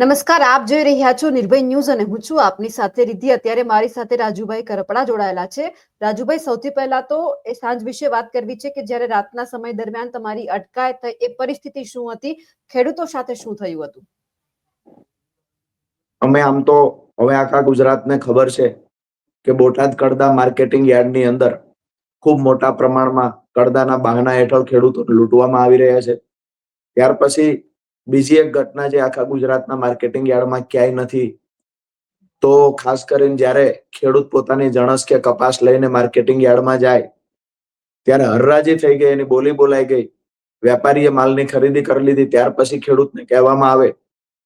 નમસ્કાર, આપ જોઈ રહ્યા છો નિર્ભય ન્યૂઝ અને હું છું આપની સાથે રીધિ અત્યારે મારી સાથે રાજુભાઈ કરપડા જોડાયેલા છે. રાજુભાઈ, સૌથી પહેલા તો એ સાંજ વિશે વાત કરવી છે કે જ્યારે રાતના સમય દરમિયાન તમારી અટકાયત થઈ, એ પરિસ્થિતિ શું હતી? ખેડૂતો સાથે શું થયું હતું? અમે આમ તો, હવે આખા ગુજરાતને ખબર છે કે બોટાદ કડદા માર્કેટિંગ યાર્ડની અંદર ખૂબ મોટા પ્રમાણમાં કડદાના બહાના હેઠળ ખેડૂતો લૂંટવામાં આવી રહ્યા છે. ત્યાર પછી બીજી એક ઘટના જે આખા ગુજરાતના માર્કેટિંગ યાર્ડમાં ક્યાંય નથી. તો ખાસ કરીને જ્યારે ખેડૂત પોતાની જણસ કે કપાસ લઈને માર્કેટિંગ યાર્ડમાં જાય, ત્યારે હરરાજી થઈ ગઈ, એની બોલી બોલાઈ ગઈ. વેપારીએ માલની ખરીદી કરી લીધી, ત્યાર પછી ખેડૂતને કહેવામાં આવે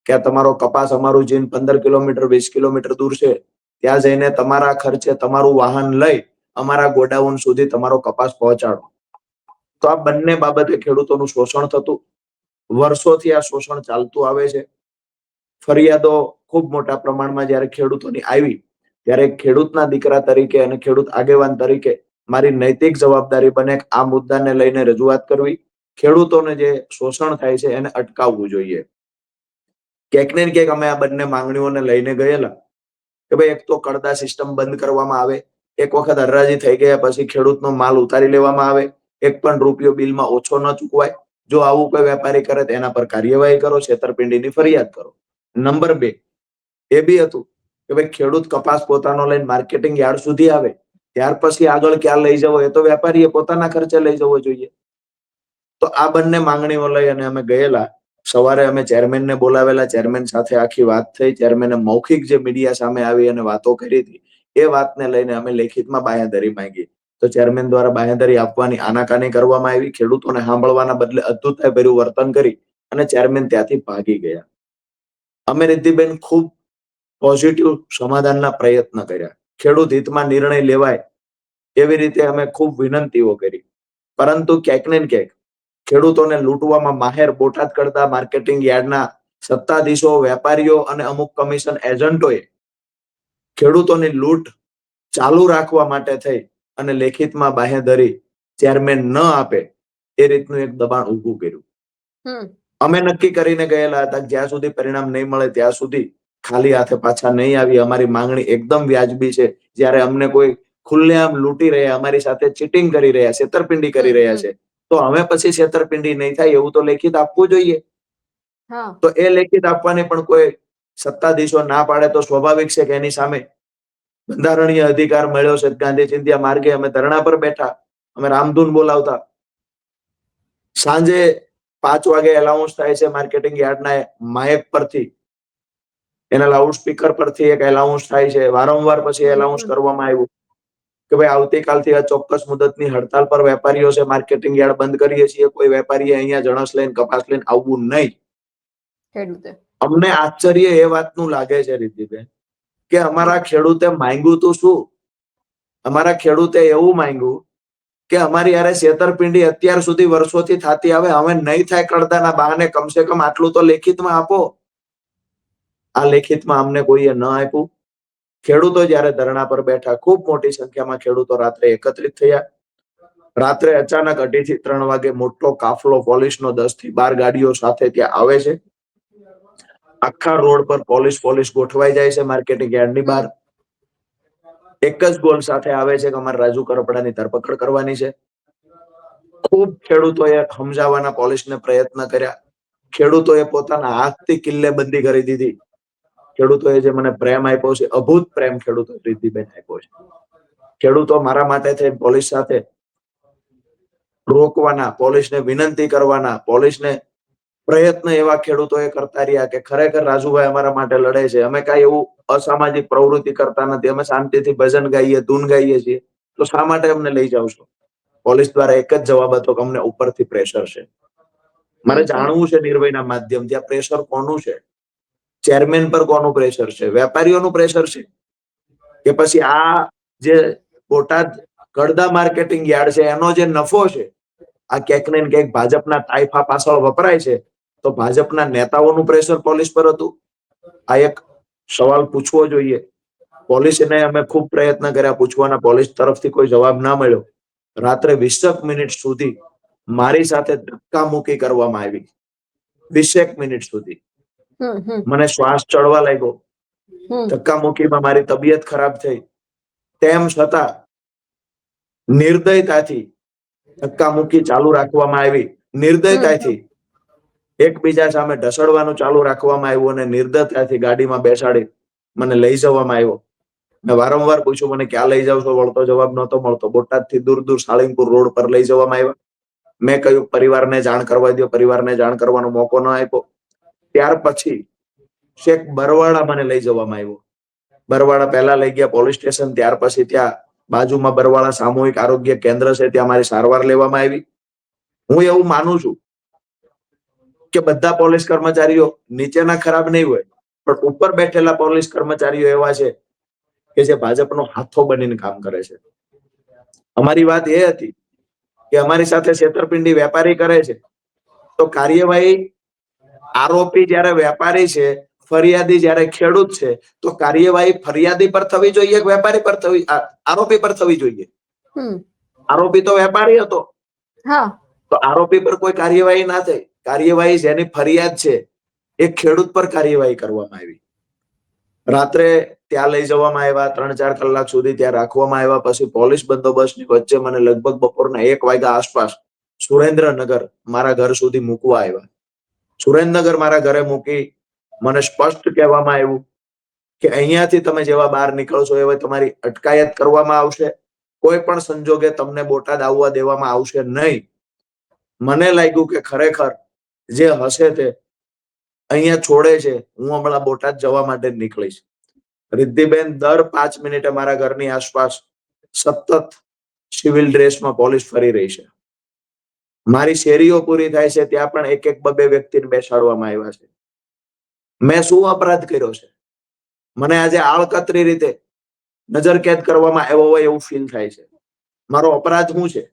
કે તમારો કપાસ અમારું જીન પંદર કિલોમીટર, વીસ કિલોમીટર દૂર છે. ત્યાં જઈને તમારા ખર્ચે તમારું વાહન લઈ અમારા ગોડાઉન સુધી તમારો કપાસ પહોંચાડો. તો આ બંને બાબતે ખેડૂતોનું શોષણ થતું. વર્ષોથી આ શોષણ ચાલતું આવે છે. ફરિયાદો ખૂબ મોટા પ્રમાણમાં જ્યારે ખેડૂતોની આવી, ત્યારે ખેડૂતના દીકરા તરીકે અને ખેડૂત આગેવાન તરીકે મારી નૈતિક જવાબદારી બને આ મુદ્દાને લઈને રજૂઆત કરવી. ખેડૂતોને જે શોષણ થાય છે એને અટકાવવું જોઈએ. ક્યાંક ને ક્યાંક અમે આ બંને માંગણીઓને લઈને ગયેલા કે ભાઈ એક તો કડદા સિસ્ટમ બંધ કરવામાં આવે, એક વખત હરરાજી થઈ ગયા પછી ખેડૂતનો માલ ઉતારી લેવામાં આવે, એક પણ રૂપિયો બિલમાં ઓછો ન ચૂકવાય. જો આવું કોઈ વેપારી કરે તો એના પર કાર્યવાહી કરો, છેતરપિંડીની ફરિયાદ કરો. નંબર બે, એ બી હતું કે ભાઈ ખેડૂત કપાસ પોતાનો લઈને માર્કેટિંગ યાર્ડ સુધી આવે, ત્યાર પછી આગળ ક્યાં લઈ જવો એ તો વેપારીએ પોતાના ખર્ચે લઈ જવો જોઈએ. તો આ બંને માંગણીઓ લઈ અને અમે ગયેલા. સવારે અમે ચેરમેનને બોલાવેલા, ચેરમેન સાથે આખી વાત થઈ, ચેરમેને મૌખિક જે મીડિયા સામે આવી અને વાતો કરી હતી, એ વાતને લઈને અમે લેખિતમાં બાંહેધરી માંગી. તો ચેરમેન દ્વારા બાંહેધરી આપવાની આનાકાની કરવામાં આવી. ખેડૂતોને સાંભળવાના બદલે અદ્ભુતતા ભર્યું વર્તન કરી અને ચેરમેન ત્યાંથી ભાગી ગયા. અમે રિદ્ધિબેન ખૂબ પોઝિટિવ સમાધાનના પ્રયત્ન કર્યા. ખેડૂત હિતમાં નિર્ણય લેવાય એવી રીતે અમે ખૂબ વિનંતીઓ કરી. પરંતુ ક્યાંક ને ક્યાંક ખેડૂતોને લૂંટવામાં માહેર બોટાદ કરતા માર્કેટિંગ યાર્ડના સત્તાધીશો, વેપારીઓ અને અમુક કમિશન એજન્ટોએ ખેડૂતોની લૂંટ ચાલુ રાખવા માટે થઈ. અને લેખિતમાં બાહેધરી ચેરમેન ન આપે એ રીતનું એક દબાણ ઊભું કર્યું. અમે નક્કી કરીને ગયેલા હતા જ્યાં સુધી પરિણામ નહીં મળે ત્યાં સુધી ખાલી હાથે પાછા નહીં આવી અમારી માંગણી એકદમ વ્યાજબી છે. જ્યારે અમને કોઈ ખુલ્લેઆમ લૂંટી રહ્યા અમારી સાથે ચીટિંગ કરી રહ્યા છેતરપિંડી કરી રહ્યા છે તો અમે પછી છેતરપિંડી નહીં થાય એવું તો લેખિત આપવું જોઈએ. તો એ લેખિત આપવાની પણ કોઈ સત્તાધીશો ના પાડે તો સ્વાભાવિક છે કે એની સામે બંધારણીય અધિકાર મળ્યો છે ગાંધી ચિંધ્યા માર્ગે અમે ધરણા પર બેઠા. અમે રામધૂન બોલાવતા. સાંજે પાંચ વાગે એલાઉન્સ થાય છે માર્કેટિંગ યાર્ડના માયક પરથી. એના લાઉડ સ્પીકર પરથી એક એલાઉન્સ થાય છે. વારંવાર પછી એલાઉન્સ કરવામાં આવ્યું કે ભાઈ આવતીકાલથી આ ચોક્કસ મુદતની હડતાલ પર વેપારીઓ છે માર્કેટિંગ યાર્ડ બંધ કરીએ છીએ. કોઈ વેપારીએ અહીંયા જણસ લઈને કપાસ લઈને આવવું નહીં. અમને આશ્ચર્ય એ વાતનું લાગે છે રીતિબેન કે અમારા ખેડૂતે માંગ્યું તું શું? અમારા ખેડૂતે એવું માંગ્યું કે અમારી યારે છેતરપિંડી અત્યાર સુધી વર્ષોથી થતી આવે, હવે નહીં થાય કડદાના બહાને કમસે કમ આટલું તો લેખિતમાં આપો. આ લેખિતમાં અમને કોઈએ ન આપ્યું. ખેડૂતો જ્યારે ધરણા પર બેઠા, ખૂબ મોટી સંખ્યામાં ખેડૂતો રાત્રે એકત્રિત થયા. રાત્રે અચાનક અઢી થી ત્રણ વાગે મોટો કાફલો પોલીસનો દસથી બાર ગાડીઓ સાથે ત્યાં આવે છે. આખા રોડ પર પોલીસ પોલીસ ગોઠવાઈ જાય છે માર્કેટિંગ યાર્ડની બહાર. એક જ ગોલ સાથે આવે છે કે અમારે રાજુ કરપડાની ધરપકડ કરવાની છે. ખૂબ ખેડૂતોએ સમજાવવાના પોલીસને પ્રયત્ન કર્યા. ખેડૂતોએ પોતાના હાથથી કિલ્લેબંધી કરી દીધી. ખેડૂતોએ જે મને પ્રેમ આપ્યો છે, અભૂત પ્રેમ ખેડૂતો રિદ્ધિબેન આપ્યો છે. ખેડૂતો મારા માટે થઈને પોલીસ સાથે રોકવાના, પોલીસને વિનંતી કરવાના, પોલીસને પ્રયત્ન એવા ખેડૂતોએ કરતા રહ્યા કે ખરેખર રાજુભાઈ અમારા માટે લડે છે. અમે કાંઈ એવું અસામાજિક પ્રવૃત્તિ કરતા નથી. અમે શાંતિથી ભજન ગાઈએ, ધૂન ગાઈએ છીએ. તો શા માટે અમને લઈ જાવ છો? પોલીસ દ્વારા એક જ જવાબ હતો કે અમને ઉપરથી પ્રેશર છે. મારે જાણવું છે નિર્ભયના માધ્યમથી આ પ્રેશર કોનું છે? ચેરમેન પર કોનું પ્રેશર છે? વેપારીઓનું પ્રેશર છે? કે પછી આ જે બોટાદ કડદા માર્કેટિંગ યાર્ડ છે, એનો જે નફો છે, આ ક્યાંક ને ક્યાંક ભાજપના તાઇફા પાછળ વપરાય છે. તો ભાજપના નેતાઓનું પ્રેશર પોલીસ પર હતું? આ એક સવાલ પૂછવો જોઈએ. પોલીસને અમે ખૂબ પ્રયત્ન કર્યા પૂછવાના. પોલીસ તરફથી કોઈ જવાબ ના મળ્યો. રાત્રે વીસેક મિનિટ સુધી મારી સાથે ધક્કા મૂકી કરવામાં આવી. વીસેક મિનિટ સુધી. મને શ્વાસ ચડવા લાગ્યો. ધક્કા મુક્કીમાં મારી તબિયત ખરાબ થઈ. તેમ છતાં નિર્દયતાથી ધક્કા મૂકી ચાલુ રાખવામાં આવી. નિર્દયતાથી એકબીજા સામે ઢસડવાનું ચાલુ રાખવામાં આવ્યું અને નિર્દયતાથી ગાડીમાં બેસાડી મને લઈ જવામાં આવ્યો. મેં વારંવાર પૂછ્યું મને, ક્યાં લઈ જાવ છો? વળતો જવાબ નહોતો મળતો. બોટાદથી દૂર દૂર સાળીમપુર રોડ પર લઈ જવામાં આવ્યા. મેં કહ્યું, પરિવારને જાણ કરવા દો પરિવારને જાણ કરવાનો મોકો ન આપ્યો. ત્યાર પછી શેખ બરવાડા મને લઈ જવામાં આવ્યો. બરવાડા પહેલા લઈ ગયા પોલીસ સ્ટેશન, ત્યાર પછી ત્યાં બાજુમાં બરવાડા સામૂહિક આરોગ્ય કેન્દ્ર છે, ત્યાં મારી સારવાર લેવામાં આવી. હું એવું માનું છું કે બધા પોલીસ કર્મચારીઓ નીચેના ખરાબ નહીં હોય પણ ઉપર બેઠેલા પોલીસ કર્મચારીઓ એવા છે કે જે ભાજપનો હાથો બનીને કામ કરે છે. અમારી વાત એ હતી કે અમારી સાથે છેતરપિંડી વેપારી કરે છે તો કાર્યવાહી આરોપી જ્યારે વેપારી છે ફરિયાદી જ્યારે ખેડૂત છે તો કાર્યવાહી ફરિયાદી પર થવી જોઈએ કે વેપારી પર થવી આરોપી પર થવી જોઈએ? આરોપી તો વેપારી હતો. હા. તો આરોપી પર કોઈ કાર્યવાહી ના થઈ? કાર્યવાહી જેની ફરિયાદ છે, એ ખેડૂત પર કાર્યવાહી કરવામાં આવી. રાત્રે ત્યાં લઈ જવામાં આવ્યા ત્રણ ચાર કલાક સુધી ત્યાં રાખવામાં આવ્યા, પછી પોલીસ બંદોબસ્તની વચ્ચે મને લગભગ બપોરના એક વાગ્યા આસપાસ સુરેન્દ્રનગર મારા ઘર સુધી મૂકવા આવ્યા. સુરેન્દ્રનગર મારા ઘરે મૂકી મને સ્પષ્ટ કહેવામાં આવ્યું કે અહીંયાથી તમે જેવા બહાર નીકળશો એવા તમારી અટકાયત કરવામાં આવશે. કોઈ પણ સંજોગે તમને બોટાદ આવવા દેવામાં આવશે નહીં. મને લાગ્યું કે ખરેખર જે હશે તે અહીંયા છોડે છે. હું હમણાં બોટાદ જવા માટે જ નીકળીશ. રિદ્ધિબેન દર પાંચ મિનિટે મારા ઘરની આસપાસ સતત સિવિલ ડ્રેસમાં પોલીસ ફરી રહી છે. મારી શેરીઓ પૂરી થાય છે, ત્યાં પણ એક એક બબે વ્યક્તિને બેસાડવામાં આવ્યા છે. મેં શું અપરાધ કર્યો છે? મને આજે આળકતરી રીતે નજર કેદ કરવામાં આવ્યો હોય એવું ફીલ થાય છે. મારો અપરાધ શું છે?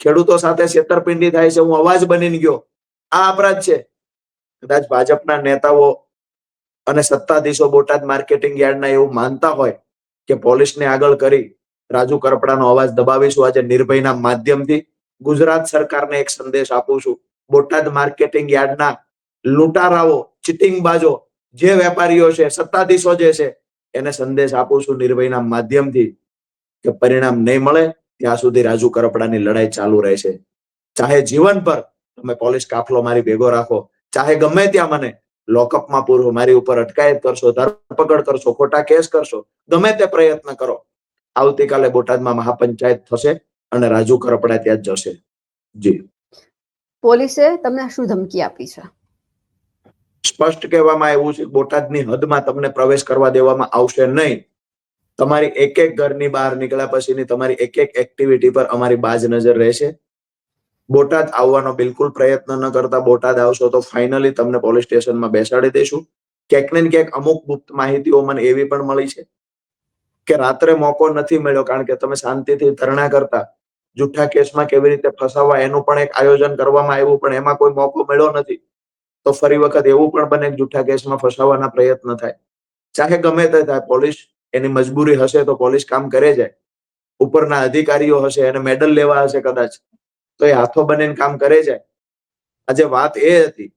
ખેડૂતો સાથે છેતરપિંડી થાય છે, હું અવાજ બનીને ગયો. આ અપરાધ છે. કદાચ ભાજપના નેતાઓ અને સત્તાધીશો બોટાદ માર્કેટિંગ યાર્ડના એવું માનતા હોય કે પોલીસને આગળ કરી રાજુ કરપડાનો અવાજ દબાવીશું આજે નિર્ભયના માધ્યમથી. ગુજરાત સરકારને એક સંદેશ આપું છું. બોટાદ માર્કેટિંગ યાર્ડના લૂંટારાઓ, ચીટિંગબાજો જે વેપારીઓ છે, સત્તાધીશો જે છે, એને સંદેશ આપું છું નિર્ભયના માધ્યમથી કે પરિણામ નહીં મળે, ત્યાં સુધી રાજુ કરપડાની લડાઈ ચાલુ રહેશે. ચાહે જીવન પર તમે પોલીસ કાફલો મારી ભેગો રાખો. ચાહે ગમે ત્યાં મને લોકઅપમાં પૂરો મારી ઉપર અટકાયત કરશો ધરપકડ કરશો ખોટા કેસ કરશો ગમે તે પ્રયત્ન કરો. આવતીકાલે બોટાદમાં મહાપંચાયત થશે અને રાજુ કરપડા ત્યાં જ જશે. જી. પોલીસે તમને શું ધમકી આપી છે? સ્પષ્ટ કહેવામાં આવ્યું છે બોટાદની હદમાં તમને પ્રવેશ કરવા દેવામાં આવશે નહીં. તમારી એક એક ઘરની બહાર નીકળ્યા પછીની તમારી એક એક એક્ટિવિટી પર અમારી બાજ નજર રહેશે. બોટાદ આવવાનો બિલકુલ પ્રયત્ન ન કરતા બોટાદ આવશો તો ફાઇનલી તમને પોલીસ સ્ટેશનમાં બેસાડી દઈશું ક્યાંક ને ક્યાંક અમુક ગુપ્ત માહિતીઓ મને એવી પણ મળી છે કે રાત્રે મોકો નથી મળ્યો કારણ કે તમે શાંતિથી ધરણા કરતા. જુઠ્ઠા કેસમાં કેવી રીતે ફસાવા એનું પણ એક આયોજન કરવામાં આવ્યું પણ એમાં કોઈ મોકો મળ્યો નથી. તો ફરી વખત એવું પણ બને જુઠ્ઠા કેસમાં ફસાવાના પ્રયત્ન થાય. ચાહે ગમે તે થાય, પોલીસ એની મજબૂરી હશે તો પોલીસ કામ કરે જાય ઉપરના અધિકારીઓ હશે, એને મેડલ લેવા હશે કદાચ. તો એ હાથો બનીને કામ કરે છે. આજે વાત એ હતી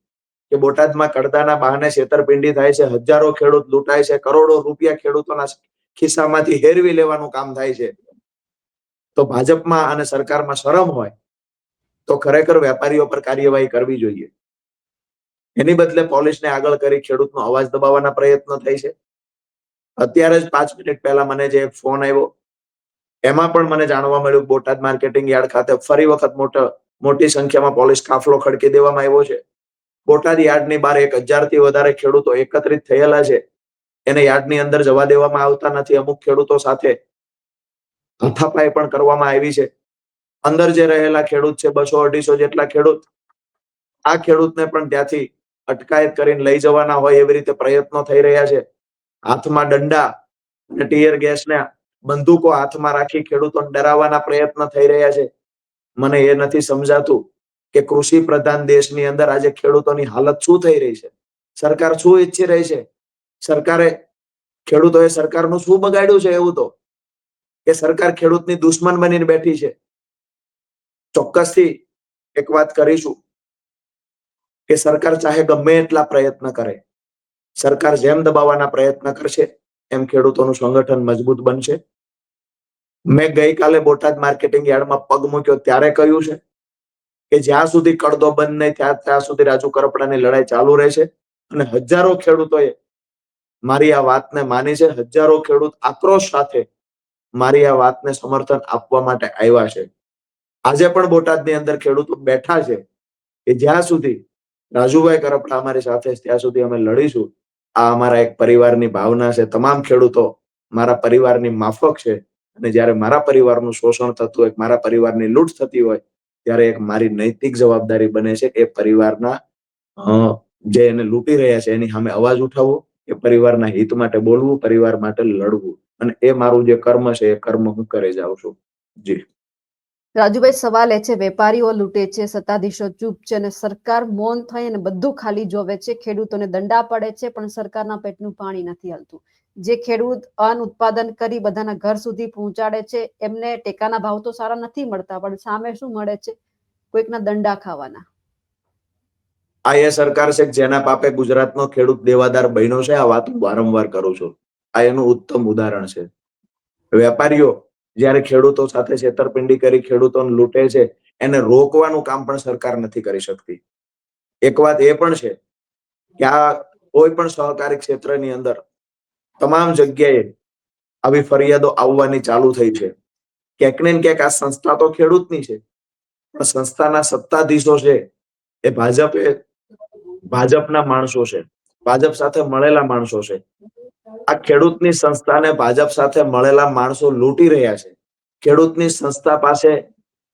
કે બોટાદમાં કડદાના બહાને છેતરપિંડી થાય છે, હજારો ખેડૂત લૂંટાય છે, કરોડો રૂપિયા ખેડૂતોના ખિસ્સામાંથી હેરવી લેવાનું કામ થાય છે. તો ભાજપમાં અને સરકારમાં શરમ હોય તો ખરેખર વેપારીઓ પર કાર્યવાહી કરવી જોઈએ. એની બદલે પોલીસને આગળ કરી ખેડૂતનો અવાજ દબાવવાના પ્રયત્નો થાય છે. અત્યારે જ પાંચ મિનિટ પહેલા મને જે ફોન આવ્યો એમાં પણ મને જાણવા મળ્યું બોટાદ માર્કેટિંગ યાર્ડ ખાતે ફરી વખત મોટા, મોટી સંખ્યામાં પોલીસ કાફલો ખડકી દેવામાં આવ્યો છે. બોટાદ યાર્ડની બહાર એક હજારથી વધારે ખેડૂતો એકત્રિત થયેલા છે. એને યાર્ડની અંદર જવા દેવામાં આવતા નથી. અમુક ખેડૂતો સાથે હાથાપાઈ પણ કરવામાં આવી છે. અંદર જે રહેલા ખેડૂત છે, બસો અઢીસો જેટલા ખેડૂત, આ ખેડૂતને પણ ત્યાંથી અટકાયત કરીને લઈ જવાના હોય એવી રીતે પ્રયત્નો થઈ રહ્યા છે. હાથમાં દંડા અને ટીયર ગેસને બંદૂકો હાથમાં રાખી ખેડૂતોને ડરાવવાના પ્રયત્ન થઈ રહ્યા છે. મને એ નથી સમજાતું કે કૃષિ પ્રધાન દેશની અંદર આજે ખેડૂતોની હાલત શું થઈ રહી છે? સરકાર શું ઈચ્છી રહી છે? સરકારે ખેડૂતોએ સરકારનું શું બગાડ્યું છે એવું તો? કે સરકાર ખેડૂતની દુશ્મન બનીને બેઠી છે? ચોક્કસથી એક વાત કરીશું કે સરકાર ચાહે ગમે એટલા પ્રયત્ન કરે. સરકાર જેમ દબાવવાના પ્રયત્ન કરશે એમ ખેડૂતોનું સંગઠન મજબૂત બનશે. મેં ગઈકાલે બોટાદ માર્કેટિંગ યાર્ડમાં પગ મૂક્યો, ત્યારે કહ્યું છે કે જ્યાં સુધી કડદો બંધ નહીં ત્યાં ત્યાં સુધી રાજુ કરપડાની લડાઈ ચાલુ રહેશે. અને હજારો ખેડૂતોએ મારી આ વાતને માની છે. હજારો ખેડૂત આક્રોશ સાથે મારી આ વાતને સમર્થન આપવા માટે આવ્યા છે. આજે પણ બોટાદની અંદર ખેડૂતો બેઠા છે કે જ્યાં સુધી રાજુભાઈ કરપડા અમારી સાથે ત્યાં સુધી અમે લડીશું. આ અમારા એક પરિવારની ભાવના છે. તમામ ખેડૂતો મારા પરિવારની માફક છે. અને જ્યારે મારા પરિવારનું શોષણ થતું હોય, મારા પરિવારની લૂંટ થતી હોય, ત્યારે એક મારી નૈતિક જવાબદારી બને છે કે પરિવારના જે એને લૂંટી રહ્યા છે, એની સામે અવાજ ઉઠાવવો, એ પરિવારના હિત માટે બોલવું, પરિવાર માટે લડવું. અને એ મારું જે કર્મ છે, એ કર્મ હું કરે જાઉં છું. જી. રાજુભાઈ સવાલ એ છે, વેપારીઓ લૂંટે છે, સત્તાધીશો ચૂપ છે અને સરકાર મૌન થઈ અને બધું ખાલી જોવે છે. ખેડૂતોને દંડા પડે છે, પણ સરકારના પેટનું પાણી નથી હલતું. જે ખેડૂત અન્ન ઉત્પાદન કરી બધાના ઘર સુધી પહોંચાડે છે, એમને ટેકાના ભાવ તો સારા નથી મળતા, પણ સામે શું મળે છે? કોઈકના દંડા ખાવાના. આ એ સરકાર છે જેના પાપે ગુજરાતનો ખેડૂત દેવાદાર બન્યો છે, આ વાત વારંવાર કરું છું. આ એનું ઉત્તમ ઉદાહરણ છે. વેપારીઓ જ્યારે ખેડૂતો સાથે છેતરપિંડી કરી ખેડૂતોને લૂંટે છે, એને રોકવાનું કામ પણ સરકાર નથી કરી શકતી. એક વાત એ પણ છે કે આ કોઈ પણ સહકારી ક્ષેત્રની અંદર તમામ જગ્યાએ આવી ફરિયાદો આવવાની ચાલુ થઈ છે. ક્યાંક ને ક્યાંક આ સંસ્થા તો ખેડૂતની છે, પણ સંસ્થાના સત્તાધીશો છે એ ભાજપે, ભાજપના માણસો છે, ભાજપ સાથે મળેલા માણસો છે. આ ખેડૂતની સંસ્થાને ભાજપ સાથે મળેલા માણસો લૂંટી રહ્યા છે. ખેડૂતની સંસ્થા પાસે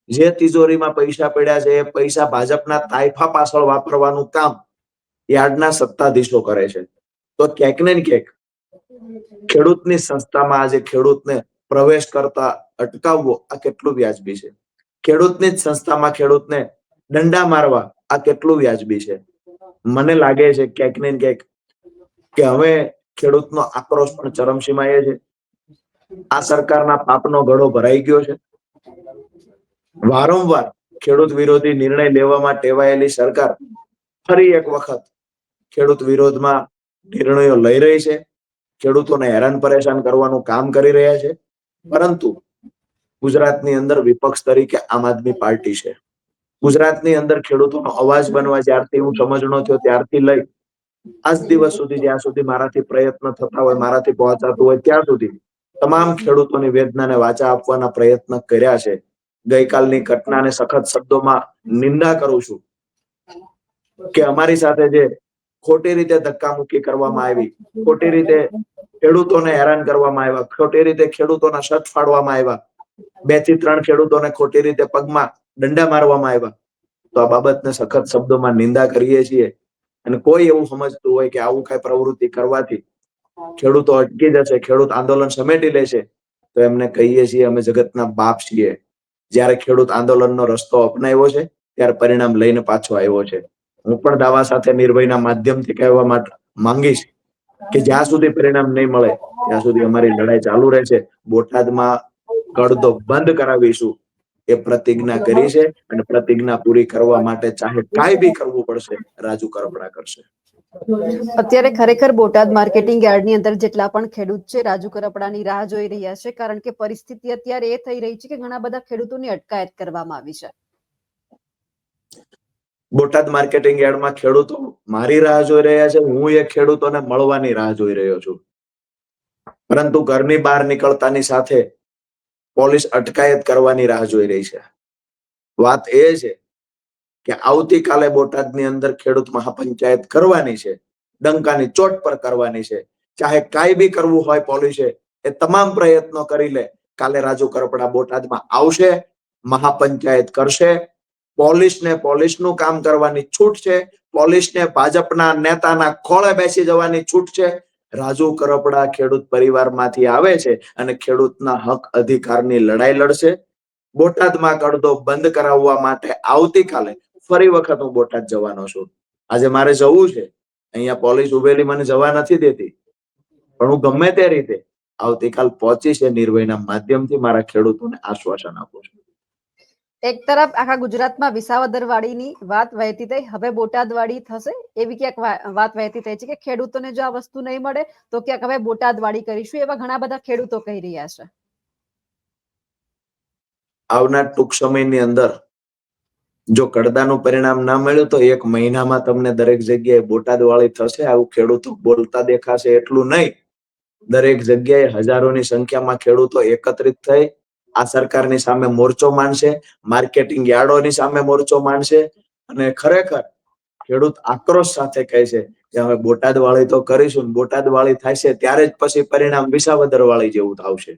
જે તિજોરીમાં પૈસા પડ્યા છે, એ પૈસા ભાજપના તાઇફા પાછળ વાપરવાનું કામ યાર્ડના સત્તાધીશો કરે છે. તો ક્યાંક ને ક્યાંક ખેડૂતની સંસ્થામાં આજે ખેડૂતને પ્રવેશ કરતા અટકાવવો આ કેટલું વ્યાજબી છે. ખેડૂતની જ સંસ્થામાં ખેડૂતને દંડા મારવા આ કેટલું વ્યાજબી છે. મને લાગે છે ક્યાંક ને ક્યાંક કે હવે ખેડૂતનો આક્રોશ પણ ચરમસીમાએ છે. આ સરકારના પાપનો ગળો ભરાઈ ગયો છે. વારંવાર ખેડૂત વિરોધી નિર્ણય લેવામાં ટેવાયેલી સરકાર ફરી એક વખત ખેડૂત વિરોધમાં નિર્ણયો લઈ રહી છે. ખેડૂતોને હેરાન પરેશાન કરવાનું કામ કરી રહ્યા છે. પરંતુ ગુજરાતની અંદર વિપક્ષ તરીકે આમ આદમી પાર્ટી છે. ગુજરાતની અંદર ખેડૂતોનો અવાજ બનવા જ્યારથી હું સમજણો થયો ત્યારથી લઈ આજ દિવસ સુધી જ્યાં સુધી મારાથી પ્રયત્ન થતા હોય, મારાથી પહોંચાતું હોય, ત્યાં સુધી તમામ ખેડૂતોની વેદનાને વાચા આપવાના પ્રયત્ન કર્યા છે. ગઈકાલની ઘટનાને સખત શબ્દોમાં નિંદા કરું છું કે અમારી સાથે જે ખોટી રીતે ધક્કામુક્કી કરવામાં આવી, ખોટી રીતે ખેડૂતોને હેરાન કરવામાં આવ્યા, ખોટી રીતે ખેડૂતોના શર્ટ ફાડવામાં આવ્યા, બેથી ત્રણ ખેડૂતોને ખોટી રીતે પગમાં દંડા મારવામાં આવ્યા, તો આ બાબતને સખત શબ્દોમાં નિંદા કરીએ છીએ. અને કોઈ એવું સમજતું હોય કે આવું કઈ પ્રવૃત્તિ કરવાથી ખેડૂતો અટકી જશે ખેડૂત આંદોલન સમેટી લેશે તો એમને કહીએ છીએ અમે જગતના બાપ છીએ. જ્યારે ખેડૂત આંદોલનનો રસ્તો અપનાવ્યો છે ત્યારે પરિણામ લઈને પાછો આવ્યો છે. હું પણ દાવા સાથે નિર્ભયના માધ્યમથી કહેવા માટે માંગીશ કે જ્યાં સુધી પરિણામ નહીં મળે ત્યાં સુધી અમારી લડાઈ ચાલુ રહેશે. બોટાદમાં કડદો બંધ કરાવીશું. એ પ્રતિજ્ઞા કરી છે અને પ્રતિજ્ઞા પૂરી કરવા માટે ચાહે કાંઈ બી કરવું પડશે રાજુ કરપડા કરશે. અત્યારે ખરેખર બોટાદ માર્કેટિંગ યાર્ડની અંદર જેટલા પણ ખેડૂત છે રાજુ કરપડાની રાહ જોઈ રહ્યા છે કારણ કે પરિસ્થિતિ અત્યારે એ થઈ રહી છે કે ઘણા બધા ખેડૂતોની અટકાયત કરવામાં આવી છે. બોટાદ માર્કેટિંગ યાર્ડમાં ખેડૂતો મારી રાહ જોઈ રહ્યા છે હું એ ખેડૂતોને મળવાની રાહ જોઈ રહ્યો છું. પરંતુ ઘરની બહાર નીકળતાની સાથે પોલીસ અટકાયત કરવાની રાહ જોઈ રહી છે. વાત એ છે કે આવતીકાલે બોટાદની અંદર ખેડૂત મહાપંચાયત કરવાની છે, ડંકાની ચોટ પર કરવાની છે. ચાહે કાંઈ બી કરવું હોય પોલીસે, એ તમામ પ્રયત્નો કરી લે. કાલે રાજુ કરપડા બોટાદમાં આવશે, મહાપંચાયત કરશે. પોલીસને પોલીસનું કામ કરવાની છૂટ છે. પોલીસને ભાજપના નેતાના ખોળે બેસી જવાની છૂટ છે. રાજુ કરપડા ખેડૂત પરિવારમાંથી આવે છે અને ખેડૂતના હક અધિકારની લડાઈ લડશે. બોટાદમાં કડદો બંધ કરાવવા માટે આવતીકાલે ફરી વખત હું બોટાદ જવાનો છું. આજે મારે જવું છે. અહીંયા પોલીસ ઉભેલી મને જવા નથી દેતી. પણ હું ગમે તે રીતે આવતીકાલ પહોંચી છે નિર્ભયના માધ્યમથી મારા ખેડૂતોને આશ્વાસન આપું છું. એક તરફ આખા ગુજરાતમાં વિસાવદર વાળીની વાત વહેતી થઈ, હવે બોટાદ વાળી થશે, એવી ક્યાંક વાત વહેતી થઈ છે કે ખેડૂતોને જો આ વસ્તુ નહીં મળે, તો ક્યાંક હવે બોટાદ વાળી કરીશું, એવા ઘણા બધા ખેડૂતો કહી રહ્યા છે. આવનાર ટૂંક સમયની અંદર જો કડદાનું પરિણામ ના મળ્યું, તો એક મહિનામાં તમને દરેક જગ્યાએ બોટાદ વાળી થશે, આવું ખેડૂતો બોલતા દેખાશે એટલું નહીં. દરેક જગ્યાએ હજારોની સંખ્યામાં ખેડૂતો એકત્રિત થઈ આ સરકારની સામે મોરચો માંડશે માર્કેટિંગ યાર્ડોની સામે મોરચો માંડશે અને ખરેખર ખેડૂત આક્રોશ સાથે કહે છે કે હવે બોટાદ વાળી તો કરીશું બોટાદ વાળી થશે ત્યારે જ પછી પરિણામ વિસાવદર વાળી જેવું આવશે.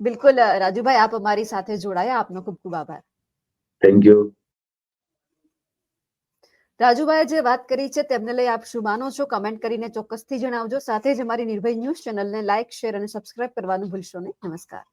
બિલકુલ રાજુભાઈ આપ અમારી સાથે જોડાયા. આપનો ખૂબ ખૂબ આભાર. થેન્ક યુ રાજુભાઈએ જે વાત કરી છે તેમને લઈ આપ શું માનો છો? કમેન્ટ કરીને ચોક્કસથી જણાવજો. સાથે જ અમારી નિર્ભય ન્યૂઝ ચેનલને લાઇક શેર અને સબસ્ક્રાઇબ કરવાનું ભૂલશો નહીં. નમસ્કાર.